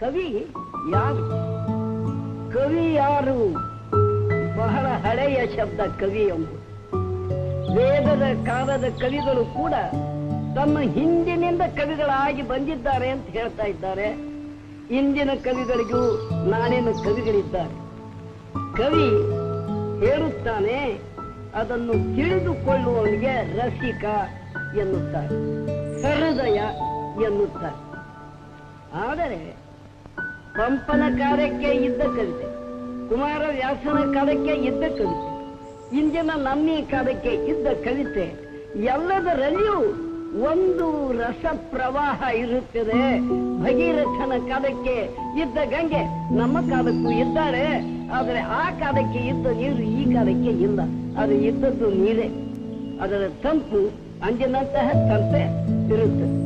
ಕವಿ ಯಾರು? ಕವಿ ಯಾರು? ಬಹಳ ಹಳೆಯ ಶಬ್ದ ಕವಿ ಎಂಬುದು. ವೇದದ ಕಾಲದ ಕವಿಗಳು ಕೂಡ ತಮ್ಮ ಹಿಂದಿನಿಂದ ಕವಿಗಳಾಗಿ ಬಂದಿದ್ದಾರೆ ಅಂತ ಹೇಳ್ತಾ ಇದ್ದಾರೆ. ಇಂದಿನ ಕವಿಗಳಿಗೂ ನಾಳಿನ ಕವಿಗಳಿದ್ದಾರೆ. ಕವಿ ಹೇಳುತ್ತಾನೆ, ಅದನ್ನು ತಿಳಿದುಕೊಳ್ಳುವವನಿಗೆ ರಸಿಕ ಎನ್ನುತ್ತಾರೆ. ಹೃದಯ ಎನ್ನುತ್ತಾರೆ. ಆದರೆ ಪಂಪನ ಕಾರ್ಯಕ್ಕೆ ಇದ್ದ ಕವಿತೆ. ಕುಮಾರವ್ಯಾಸನ ಕಾಲಕ್ಕೆ ಇದ್ದ ಕವಿತೆ. ಇಂದಿನ ನಮ್ಮಿ ಕಾಲಕ್ಕೆ ಇದ್ದ ಕವಿತೆ. ಎಲ್ಲದರಲ್ಲಿಯೂ ಒಂದು ರಸ ಪ್ರವಾಹ ಇರುತ್ತದೆ. ಭಗೀರಥನ ಕಾಲಕ್ಕೆ ಇದ್ದ ಗಂಗೆ ನಮ್ಮ ಕಾಲಕ್ಕೂ ಇದ್ದಾರೆ. ಆದರೆ ಆ ಕಾಲಕ್ಕೆ ಇದ್ದ ನೀರು ಈ ಕಾಲಕ್ಕೆ ಇಲ್ಲ. ಅದು ಇದ್ದದ್ದು ನೀರೇ. ಅದರ ತಂಪು ಅಂಜಿನಂತಹ ತಂಪೆ ಇರುತ್ತದೆ.